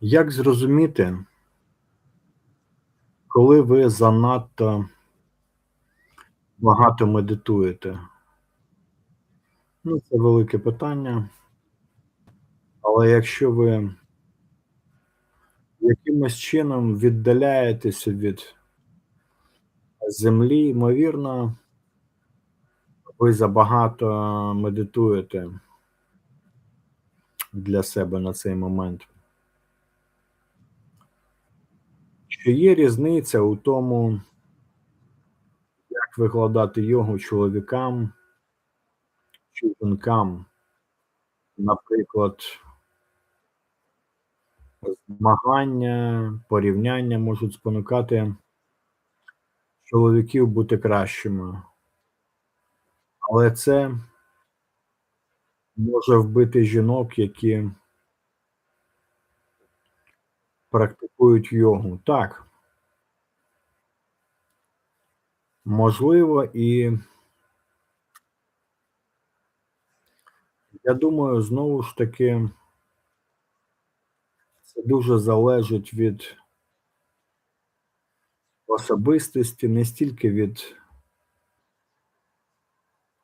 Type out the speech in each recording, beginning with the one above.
Як зрозуміти, коли ви занадто багато медитуєте? Ну, це велике питання. Але якщо ви якимось чином віддаляєтеся від землі, ймовірно, ви забагато медитуєте для себе на цей момент. Чи є різниця у тому, як викладати йогу чоловікам чи жінкам? Наприклад, змагання, порівняння можуть спонукати чоловіків бути кращими. Але це може вбити жінок, які практикують йогу. Так. Можливо, і я думаю, знову ж таки, це дуже залежить від особистості, не стільки від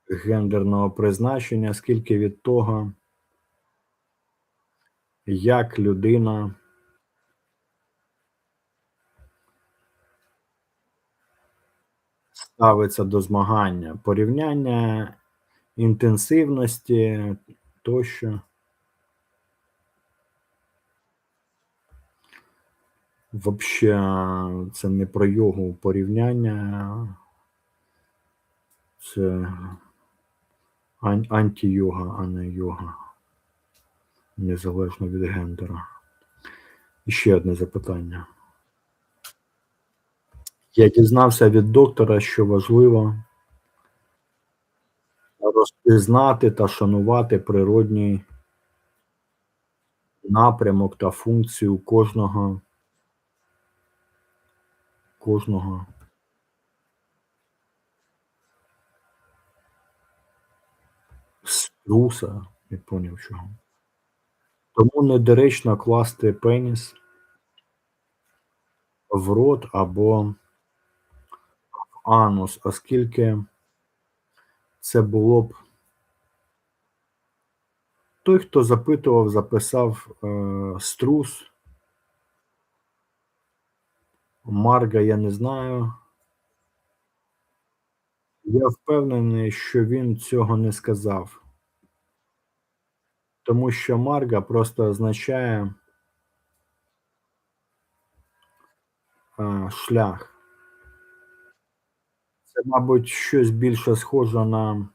гендерного призначення, скільки від того, як людина ставиться до змагання, порівняння інтенсивності тощо. Вообще, це не про йогу порівняння, це ан- антийога, а не йога, незалежно від гендера. І ще одне запитання. Я дізнався від доктора, що важливо розпізнати та шанувати природній напрямок та функцію кожного кожного струса, не поняв чого. Тому недоречно класти пеніс в рот або анус, оскільки це було б. Той, хто запитував, записав е, струс. Марга, я не знаю. Я впевнений, що він цього не сказав. Тому що Марга просто означає е, шлях. Це, мабуть, щось більше схоже на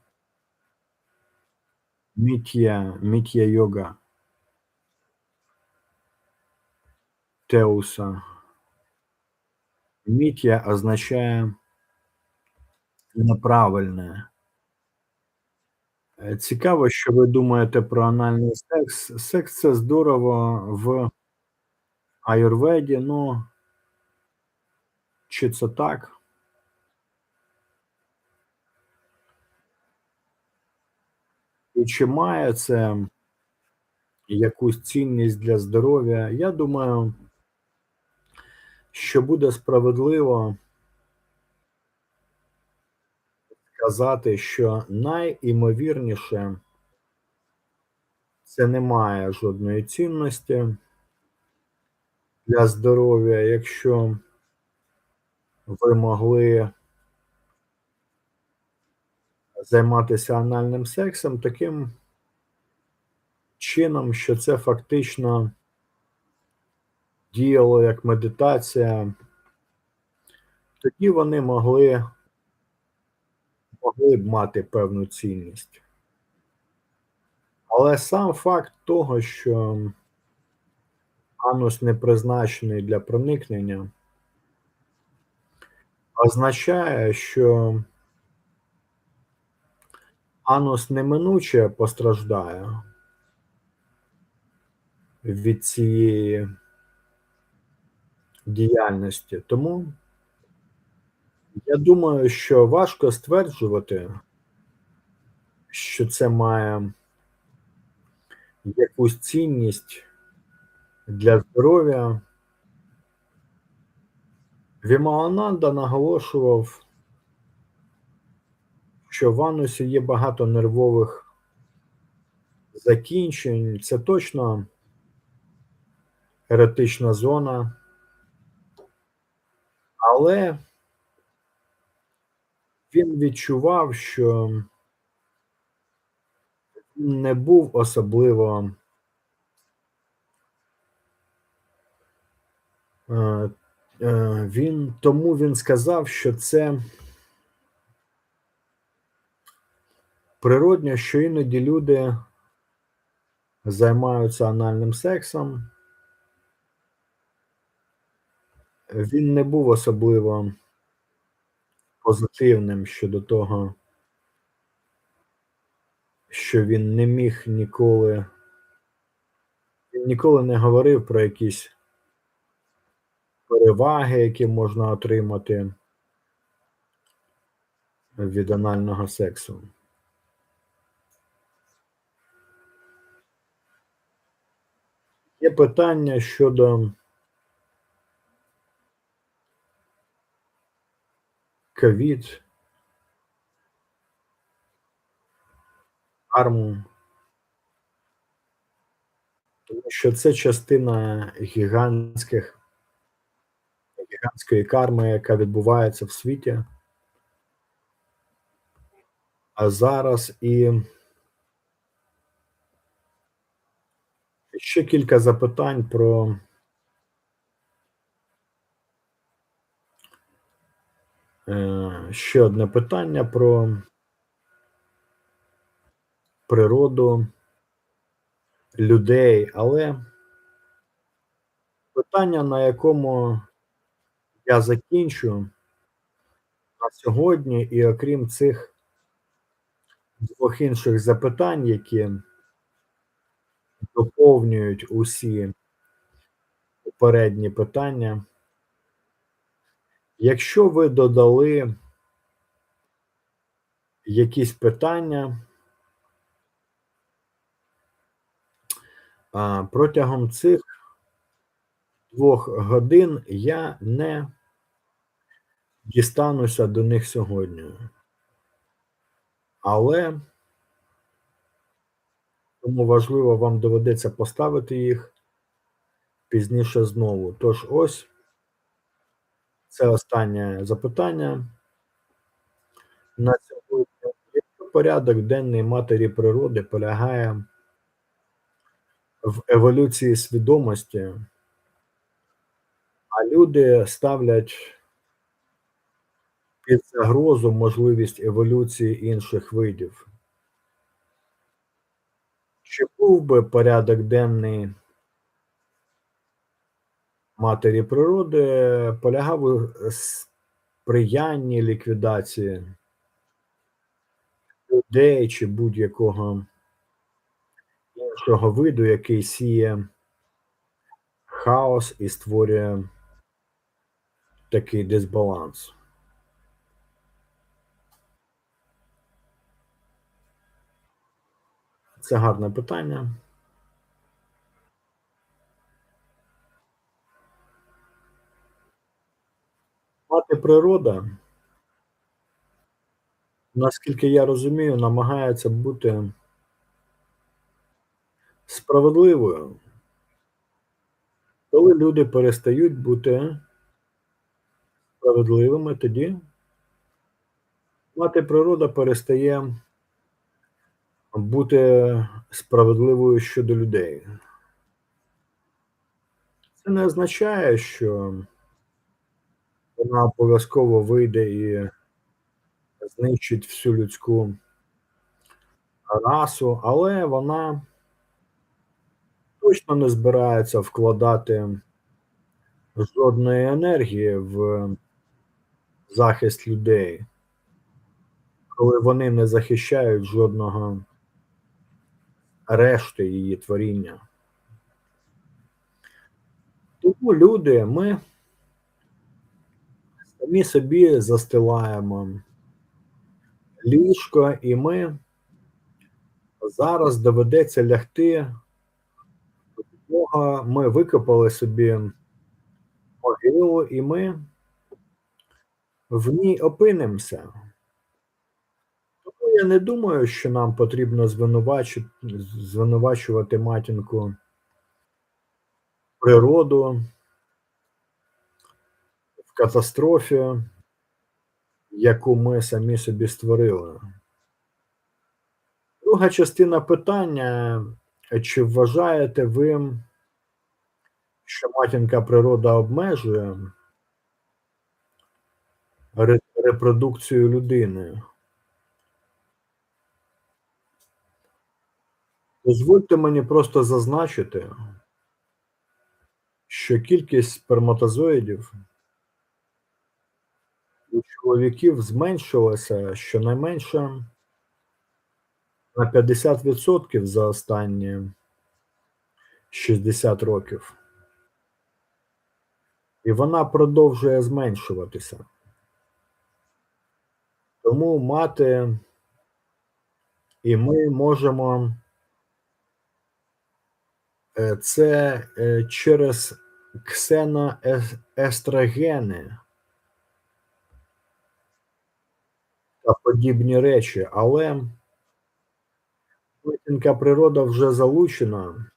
міт'я, міт'я йога Теуса. Міт'я означає неправильне. Е, Цікаво, що ви думаєте про анальний секс. Секс це здорово в аюрведі, ну чи це так? І чи має це якусь цінність для здоров'я? Я думаю, що буде справедливо сказати, що найімовірніше це не має жодної цінності для здоров'я, якщо ви могли займатися анальним сексом таким чином, що це фактично діяло як медитація, тоді вони могли, могли б мати певну цінність. Але сам факт того, що анус не призначений для проникнення, означає, що анус неминуче постраждає від цієї діяльності. Тому я думаю, що важко стверджувати, що це має якусь цінність для здоров'я. Вімаананда наголошував що в анусі є багато нервових закінчень. Це точно еретична зона, але він відчував, що не був особливо е, е, він тому він сказав, що це природньо, що іноді люди займаються анальним сексом. Він не був особливо позитивним щодо того, що він не міг ніколи, він ніколи не говорив про якісь переваги, які можна отримати від анального сексу. Є питання щодо ковід, арму, тому що це частина гігантських гігантської карми, яка відбувається в світі. А зараз і ще кілька запитань про е, ще одне питання про природу людей, але питання, на якому я закінчу на сьогодні, і окрім цих двох інших запитань, які доповнюють усі попередні питання. Якщо ви додали якісь питання протягом цих двох годин я не дістануся до них сьогодні. Але тому важливо, вам доведеться поставити їх пізніше знову. Тож, ось це останнє запитання. На сьогодні порядок денний матері природи полягає в еволюції свідомості, а люди ставлять під загрозу можливість еволюції інших видів. Чи був би порядок денний матері природи, полягав у сприянні ліквідації людей чи будь-якого іншого виду, який сіє хаос і створює такий дисбаланс? Це гарне питання. Мати природа, наскільки я розумію, намагається бути справедливою. Коли люди перестають бути справедливими, тоді мати природа перестає бути справедливою щодо людей. Це не означає, що вона обов'язково вийде і знищить всю людську расу, але вона точно не збирається вкладати жодної енергії в захист людей, коли вони не захищають жодного решти її творіння. Тому люди, ми самі собі застилаємо ліжко, і ми зараз доведеться лягти того ми викопали собі могилу, і ми в ній опинимося. Я не думаю, що нам потрібно звинувачу звинувачувати матінку природу в катастрофі, яку ми самі собі створили. Друга частина питання: чи вважаєте ви, що матінка природа обмежує репродукцію людини? Дозвольте мені просто зазначити, що кількість сперматозоїдів у чоловіків зменшилася щонайменше на 50 % за останні 60 років. І вона продовжує зменшуватися. Тому мати і ми можемо це е, через ксеноестрогени та подібні речі, але матінка природа вже залучена.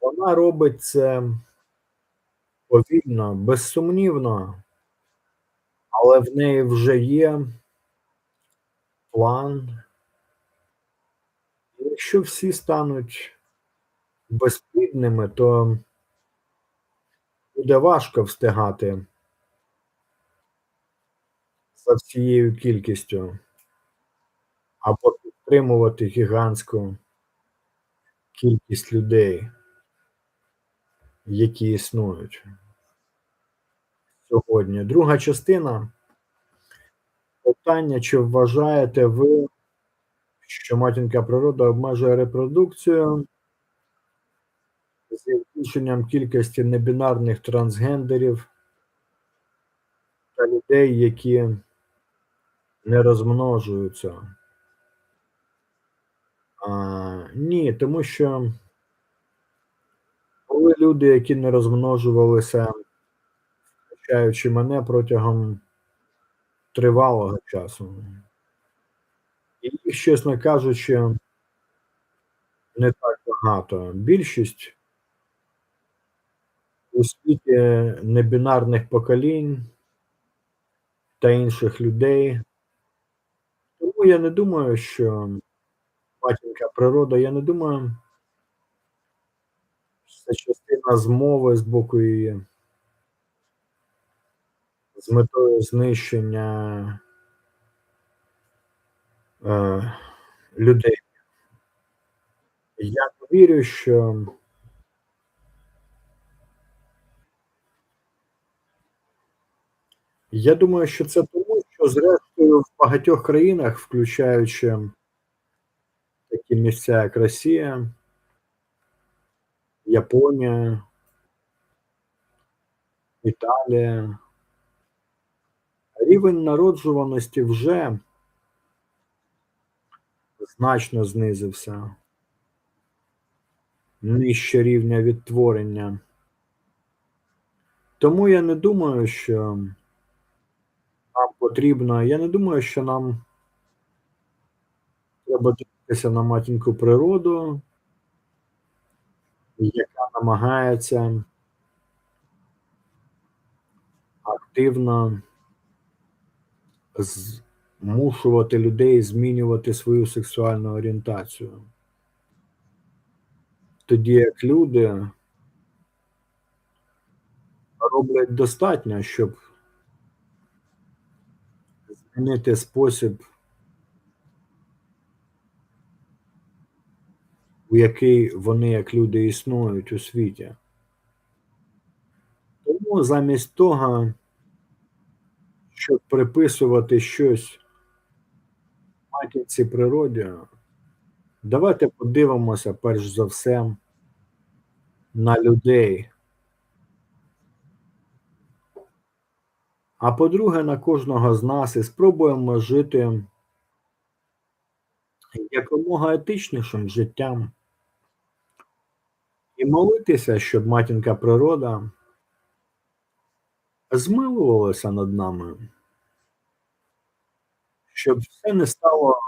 Вона робить це повільно, безсумнівно, але в неї вже є план. Якщо всі стануть безплідними, то буде важко встигати за всією кількістю або підтримувати гігантську кількість людей, які існують сьогодні. Друга частина питання: чи вважаєте ви, що матінка природа обмежує репродукцію з збільшенням кількості небінарних трансгендерів та людей, які не розмножуються? А, Ні, тому що були люди, які не розмножувалися, включаючи мене протягом тривалого часу. І їх, чесно кажучи, не так багато. Більшість у світі небінарних поколінь та інших людей. Тому я не думаю, що матінка природа, я не думаю, що це частина змови з боку її з метою знищення е, людей. Я вірю, що я думаю, що це тому, що зрештою в багатьох країнах, включаючи такі місця, як Росія, Японія, Італія, рівень народжуваності вже значно знизився нижче рівня відтворення. Тому я не думаю, що нам потрібно, я не думаю, що нам треба дивитися на матінку природу, яка намагається активно змушувати людей змінювати свою сексуальну орієнтацію. Тоді як люди роблять достатньо, щоб змінити спосіб, у який вони як люди існують у світі. Тому замість того, щоб приписувати щось матінці природі, давайте подивимося перш за все на людей. А по-друге, на кожного з нас і спробуємо жити якомога етичнішим життям, І молитися, щоб матінка природа змилувалася над нами. Щоб все не стало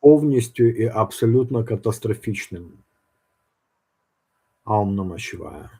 повністю і абсолютно катастрофічним. Ом Нама Шівая.